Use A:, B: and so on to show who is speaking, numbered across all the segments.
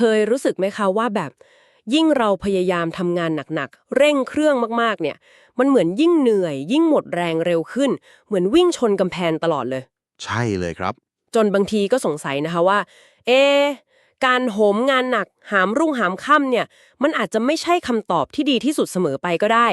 A: เคยรู้สึกไหมคะว่าแบบยิ่งเราพยายามทำงานหนักๆ เร่งเครื่องมากๆ เนี่ย มันเหมือนยิ่งเหนื่อย ยิ่งหมดแรงเร็วขึ้น เหมือนวิ่งชนกำแพงตลอดเลย
B: ใช่เลยครับ
A: จนบางทีก็สงสัยนะคะว่า เอะการโหมงานหนัก หามรุ่งหามค่ำเนี่ย มันอาจจะไม่ใช่คำตอบที่ดีที่สุดเสมอไปก็ได้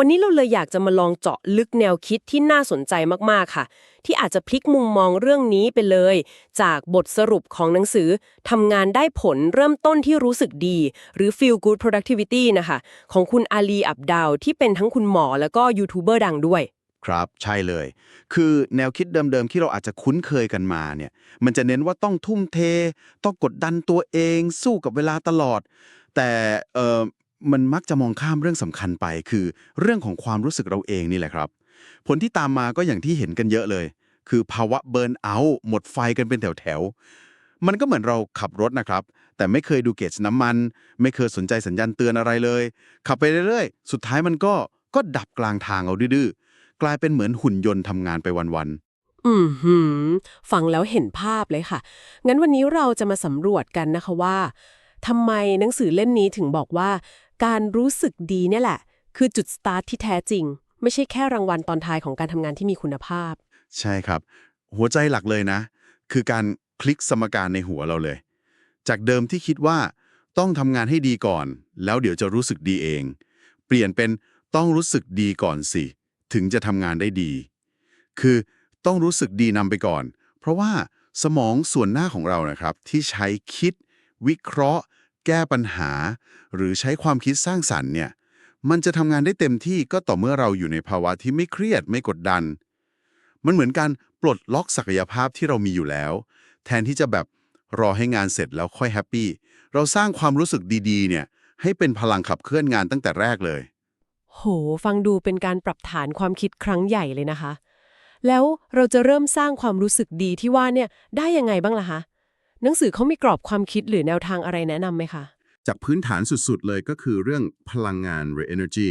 A: วันนี้เราเลยอยากจะมาลองเจาะลึกแนวคิดที่น่าสนใจมากๆค่ะ ที่อาจจะพลิกมุมมองเรื่องนี้ไปเลย จากบทสรุปของหนังสือทำงานได้ผลเริ่มต้นที่รู้สึกดี หรือ feel good productivity นะคะ ของคุณอาลีอับดาวที่เป็นทั้งคุณหมอแล้วก็ยูทูบเบอร์ดังด้วย
B: ครับใช่เลย คือแนวคิดเดิมๆที่เราอาจจะคุ้นเคยกันมาเนี่ยมันจะเน้นว่าต้องทุ่มเท ต้องกดดันตัวเอง สู้กับเวลาตลอด แต่เออ มันมักจะมองข้ามเรื่องสำคัญไป คือเรื่องของความรู้สึกเราเองนี่แหละครับ ผลที่ตามมาก็อย่างที่เห็นกันเยอะเลย คือภาวะเบิร์นเอาท์หมดไฟกันเป็นแถวๆ มันก็เหมือนเราขับรถนะครับ แต่ไม่เคยดูเกจน้ำมัน ไม่เคยสนใจสัญญาณเตือนอะไรเลย ขับไปเรื่อยๆ สุดท้ายมันก็ก็ดับกลางทางเอาดื้อกลายเป็นเหมือนหุ่นยนต์ทำงานไปวันๆ
A: อืมหืมฟังแล้วเห็นภาพเลยค่ะ งั้นวันนี้เราจะมาสำรวจกันนะคะว่า ทำไมหนังสือเล่มนี้ถึงบอกว่า การรู้สึกดีเนี่ยแหละ คือจุดสตาร์ทที่แท้จริง ไม่ใช่แค่รางวัลตอนท้ายของการทำงานที่มีคุณภาพ
B: ใช่ครับ หัวใจหลักเลยนะ คือการคลิกสมการในหัวเราเลย จากเดิมที่คิดว่า ต้องทำงานให้ดีก่อน แล้วเดี๋ยวจะรู้สึกดีเอง เปลี่ยนเป็นต้องรู้สึกดีก่อนสิ ถึงจะทำงานได้ดี คือต้องรู้สึกดีนำไปก่อน เพราะว่าสมองส่วนหน้าของเรานะครับ ที่ใช้คิด วิเคราะห์ แก้ปัญหา หรือใช้ความคิดสร้างสรรค์เนี่ยมันจะทำงานได้เต็มที่ก็ต่อเมื่อเราอยู่ในภาวะที่ไม่เครียดไม่กดดัน มันเหมือนการปลดล็อกศักยภาพที่เรามีอยู่แล้ว แทนที่จะแบบรอให้งานเสร็จแล้วค่อยแฮปปี้เราสร้างความรู้สึกดีๆ เนี่ย ให้เป็นพลังขับเคลื่อนงานตั้งแต่แรกเลย
A: โห ฟังดูเป็นการปรับฐานความคิดครั้งใหญ่เลยนะคะ แล้วเราจะเริ่มสร้างความรู้สึกดีที่ว่าเนี่ยได้ยังไงบ้างล่ะคะ หนังสือเขามีกรอบความคิดหรือแนวทางอะไรแนะนำไหมคะ
C: จากพื้นฐานสุดๆ เลยก็คือเรื่องพลังงาน หรือ energy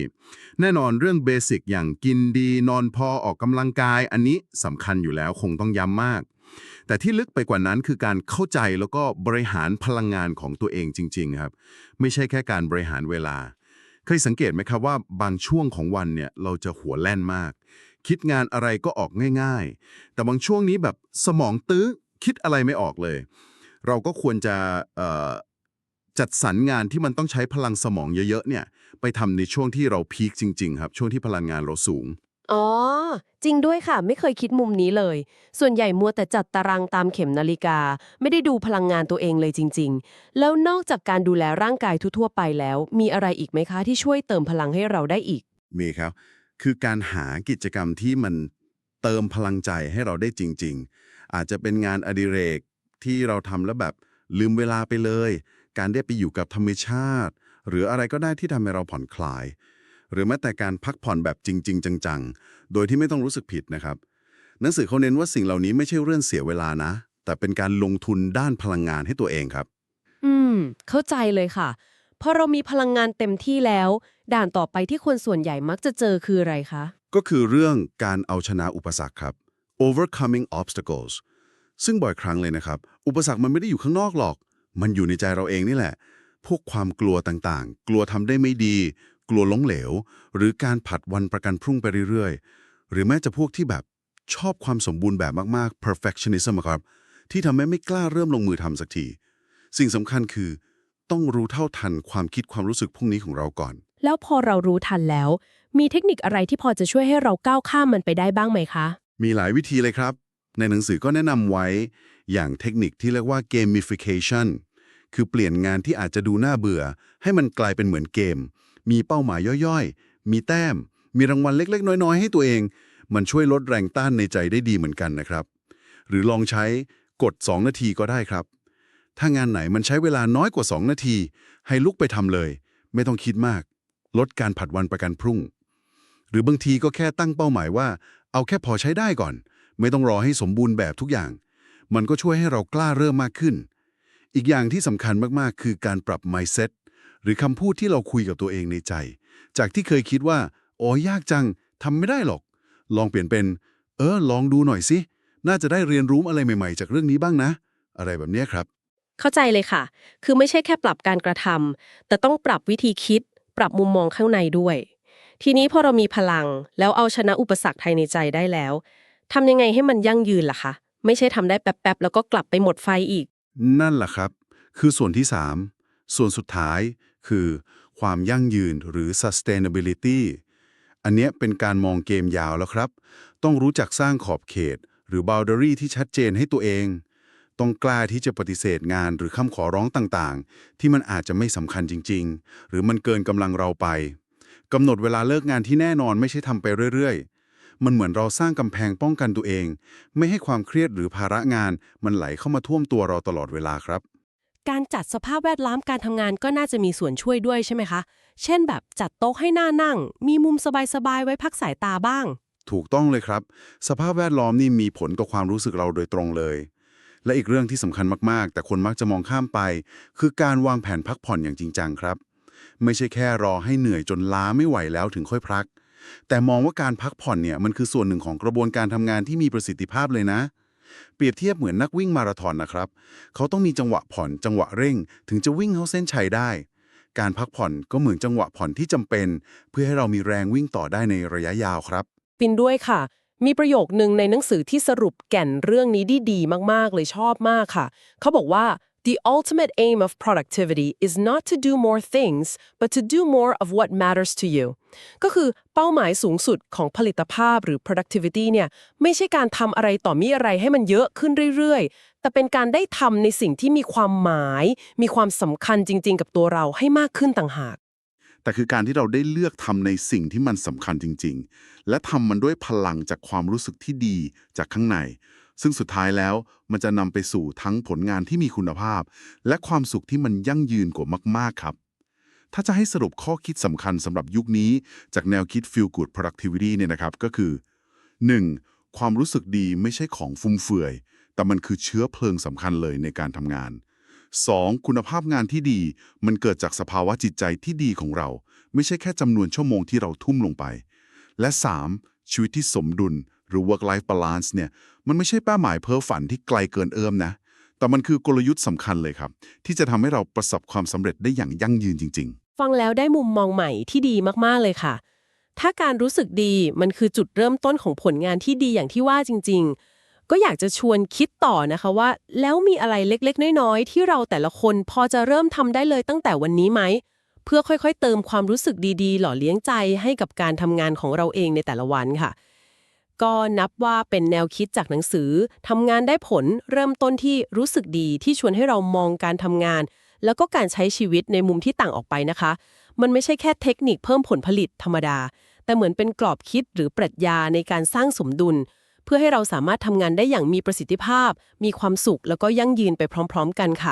C: แน่นอนเรื่องเบสิกอย่างกินดี นอนพอออกกำลังกาย อันนี้สำคัญอยู่แล้วคงต้องย้ำมาก แต่ที่ลึกไปกว่านั้นคือการเข้าใจแล้วก็บริหารพลังงานของตัวเองจริง ๆ ครับ ไม่ใช่แค่การบริหารเวลา เคยสังเกตไหมครับว่าบางช่วงของวันเนี่ยเราจะหัวแล่นมาก คิดงานอะไรก็ออกง่าย ๆ แต่บางช่วงนี้แบบสมองตื้อคิดอะไรไม่ออกเลย เราก็ควรจะเอ่อจัดสรรงานที่มันต้องใช้พลังสมองเยอะๆเนี่ยไปทำในช่วงที่เราพีคจริง ๆ ครับ ช่วงที่พลังงานเราสูง
A: อ๋อ จริงด้วยค่ะ ไม่เคยคิดมุมนี้เลย ส่วนใหญ่มัวแต่จัดตารางตามเข็มนาฬิกา ไม่ได้ดูพลังงานตัวเองเลยจริง ๆ แล้วนอกจากการดูแลร่างกายทั่วๆไปแล้ว มีอะไรอีกไหมคะที่ช่วยเติมพลังให้เราได้อีก
C: มีครับ คือการหากิจกรรมที่มันเติมพลังใจให้เราได้จริง ๆ อาจจะเป็นงานอดิเรก ที่เราทำแล้วแบบลืมเวลาไปเลย การได้ไปอยู่กับธรรมชาติ หรืออะไรก็ได้ที่ทำให้เราผ่อนคลาย หรือแม้แต่การพักผ่อนแบบจริง ๆ จังๆ โดยที่ไม่ต้องรู้สึกผิดนะครับหนังสือเขาเน้นว่าสิ่งเหล่านี้ไม่ใช่เรื่องเสียเวลานะ แต่เป็นการลงทุนด้านพลังงานให้ตัวเองครับ
A: อืม เข้าใจเลยค่ะพอเรามีพลังงานเต็มที่แล้ว ด่านต่อไปที่คนส่วนใหญ่มักจะเจอคืออะไรคะ
C: ก็คือเรื่องการเอาชนะอุปสรรคครับ overcoming obstacles ซึ่งบ่อยครั้งเลยนะครับ อุปสรรคมันไม่ได้อยู่ข้างนอกหรอก มันอยู่ในใจเราเองนี่แหละ พวกความกลัวต่างๆ กลัวทำได้ไม่ดี กลัวล้มเหลว หรือการผัดวันประกันพรุ่งไปเรื่อยๆ หรือแม้จะพวกที่แบบชอบความสมบูรณ์แบบมากๆ perfectionism อะครับ ที่ทำให้ไม่กล้าเริ่มลงมือทำสักที สิ่งสำคัญคือ ต้องรู้เท่าทันความคิดความรู้สึกพวกนี้ของเราก่อน
A: แล้วพอเรารู้ทันแล้ว มีเทคนิคอะไรที่พอจะช่วยให้เราก้าวข้ามมันไปได้บ้างไหมคะ
C: มีหลายวิธีเลยครับ ในหนังสือก็แนะนำไว้อย่างเทคนิคที่เรียกว่า gamification คือเปลี่ยนงานที่อาจจะดูน่าเบื่อ ให้มันกลายเป็นเหมือนเกม มีเป้าหมายย่อยๆ มีแต้ม มีรางวัลเล็ก ๆ น้อย ๆ ให้ตัวเอง มันช่วยลดแรงต้านในใจได้ดีเหมือนกันนะครับ หรือลองใช้กด 2 นาทีก็ได้ครับ ถ้างานไหนมันใช้เวลาน้อยกว่า 2 นาที ให้ลุกไปทำเลย ไม่ต้องคิดมาก ลดการผัดวันประกันพรุ่ง หรือบางทีก็แค่ตั้งเป้าหมายว่า เอาแค่พอใช้ได้ก่อน ไม่ต้องรอให้สมบูรณ์แบบทุกอย่าง มันก็ช่วยให้เรากล้าเริ่มมากขึ้น อีกอย่างที่สำคัญมากๆ คือการปรับ mindset หรือคำพูดที่เราคุยกับตัวเองในใจ จากที่เคยคิดว่าโอ้ยากจังทำไม่ได้หรอก ลองเปลี่ยนเป็น เออ ลองดูหน่อยสิ น่าจะได้เรียนรู้อะไรใหม่ๆ จากเรื่องนี้บ้างนะ อะไรแบบนี้ครับ
D: เข้าใจเลยค่ะ คือไม่ใช่แค่ปรับการกระทำแต่ต้องปรับวิธีคิด ปรับมุมมองข้างในด้วย ทีนี้พอเรามีพลังแล้วเอาชนะอุปสรรคภายในใจได้แล้ว ทำยังไงให้มันยั่งยืนล่ะคะ ไม่ใช่ทำได้แป๊บๆแล้วก็กลับไปหมดไฟอีก
C: นั่นแหละครับ คือส่วนที่ 3 ส่วนสุดท้ายคือความยั่งยืนหรือ sustainability อันเนี้ยเป็นการมองเกมยาวแล้วครับ ต้องรู้จักสร้างขอบเขต หรือ boundary ที่ชัดเจนให้ตัวเอง ต้องกล้าที่จะปฏิเสธงานหรือคำขอร้องต่างๆ ที่มันอาจจะไม่สำคัญจริง ๆ หรือมันเกินกำลังเราไปกำหนดเวลาเลิกงานที่แน่นอนไม่ใช่ทำไปเรื่อยๆ มันเหมือนเราสร้างกำแพงป้องกันตัวเอง ไม่ให้ความเครียดหรือภาระงาน มันไหลเข้ามาท่วมตัวเราตลอดเวลาครับ
A: การจัดสภาพแวดล้อมการทำงานก็น่าจะมีส่วนช่วยด้วยใช่ไหมคะ เช่นแบบจัดโต๊ะให้หน้านั่ง มีมุมสบายๆไว้พักสายตาบ้าง
C: ถูกต้องเลยครับ สภาพแวดล้อมนี่มีผลต่อความรู้สึกเราโดยตรงเลย และอีกเรื่องที่สำคัญมากๆ แต่คนมักจะมองข้ามไป คือการวางแผนพักผ่อนอย่างจริงจังครับ ไม่ใช่แค่รอให้เหนื่อยจนล้าไม่ไหวแล้วถึงค่อยพัก แต่มองว่าการพักผ่อนเนี่ยมันคือส่วนหนึ่งของกระบวนการทำงานที่มีประสิทธิภาพเลยนะ เปรียบเทียบเหมือนนักวิ่งมาราธอนนะครับ เขาต้องมีจังหวะผ่อนจังหวะเร่ง ถึงจะวิ่งเข้าเส้นชัยได้ การพักผ่อนก็เหมือนจังหวะผ่อนที่จำเป็น เพื่อให้เรามีแรงวิ่งต่อได้ในระยะยาวครับ
A: ปินด้วยค่ะ มีประโยคหนึ่งในหนังสือที่สรุปแก่นเรื่องนี้ได้ดีมากๆ เลยชอบมากค่ะ เขาบอกว่า the ultimate aim of productivity is not to do more things but to do more of what matters to you ก็คือเป้าหมายสูงสุดของผลิตภาพหรือ productivity เนี่ยไม่ใช่การทำอะไรต่อมีอะไรให้มันเยอะขึ้นเรื่อยๆ แต่เป็นการได้ทำในสิ่งที่มีความหมาย มีความสำคัญจริงๆ กับตัวเราให้มากขึ้นต่างหาก
B: แต่คือการที่เราได้เลือกทำในสิ่งที่มันสำคัญจริง ๆ และทำมันด้วยพลังจากความรู้สึกที่ดีจากข้างใน ซึ่งสุดท้ายแล้วมันจะนำไปสู่ทั้งผลงานที่มีคุณภาพ และความสุขที่มันยั่งยืนกว่ามาก ๆ ครับ ถ้าจะให้สรุปข้อคิดสำคัญสำหรับยุคนี้ จากแนวคิด Feel Good Productivity เนี่ยนะครับก็คือ 1. ความรู้สึกดีไม่ใช่ของฟุ่มเฟือย แต่มันคือเชื้อเพลิงสำคัญเลยในการทำงาน 2. คุณภาพงานที่ดีมันเกิดจากสภาวะจิตใจที่ดีของเรา ไม่ใช่แค่จำนวนชั่วโมงที่เราทุ่มลงไป และ 3. ชีวิตที่สมดุลหรือ work life balance เนี่ย มันไม่ใช่เป้าหมายเพ้อฝันที่ไกลเกินเอื้อมนะ แต่มันคือกลยุทธ์สำคัญเลยครับ ที่จะทำให้เราประสบความสำเร็จได้อย่างยั่งยืนจริง ๆ
A: ฟังแล้วได้มุมมองใหม่ที่ดีมากๆเลยค่ะ ถ้าการรู้สึกดีมันคือจุดเริ่มต้นของผลงานที่ดีอย่างที่ว่าจริง ๆ ก็อยากจะชวนคิดต่อนะคะว่า แล้วมีอะไรเล็กๆ น้อยๆ ที่เราแต่ละคนพอจะเริ่มทำได้เลยตั้งแต่วันนี้ไหมเพื่อค่อยๆ เติมความรู้สึกดีๆ หล่อเลี้ยงใจให้กับการทำงานของเราเองในแต่ละวันค่ะ ก็นับว่าเป็นแนวคิดจากหนังสือทำงานได้ผลเริ่มต้นที่รู้สึกดีที่ชวนให้เรามองการทำงาน แล้วก็การใช้ชีวิตในมุมที่ต่างออกไปนะคะ มันไม่ใช่แค่เทคนิคเพิ่มผลผลิตธรรมดา แต่เหมือนเป็นกรอบคิดหรือปรัชญาในการสร้างสมดุล เพื่อให้เราสามารถทำงานได้อย่างมีประสิทธิภาพ มีความสุขแล้วก็ยั่งยืนไปพร้อม ๆ กันค่ะ